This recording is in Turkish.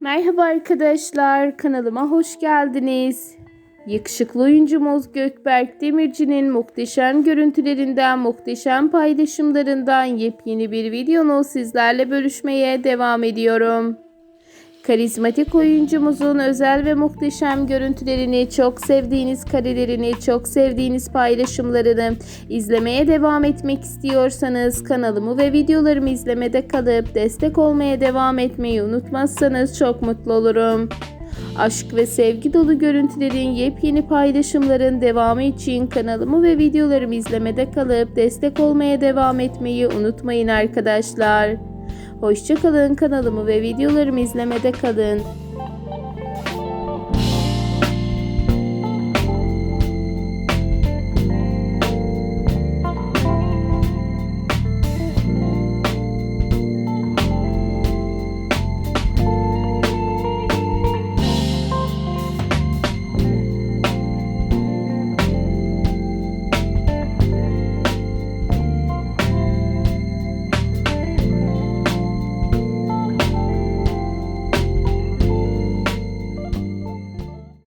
Merhaba arkadaşlar, kanalıma hoş geldiniz. Yakışıklı oyuncumuz Gökberk Demirci'nin muhteşem görüntülerinden, muhteşem paylaşımlarından yepyeni bir videonu sizlerle bölüşmeye devam ediyorum. Karizmatik oyuncumuzun özel ve muhteşem görüntülerini, çok sevdiğiniz karelerini, çok sevdiğiniz paylaşımlarını izlemeye devam etmek istiyorsanız kanalımı ve videolarımı izlemede kalıp destek olmaya devam etmeyi unutmazsanız çok mutlu olurum. Aşk ve sevgi dolu görüntülerin yepyeni paylaşımların devamı için kanalımı ve videolarımı izlemede kalıp destek olmaya devam etmeyi unutmayın arkadaşlar. Hoşçakalın kanalımı ve videolarımı izlemede kalın.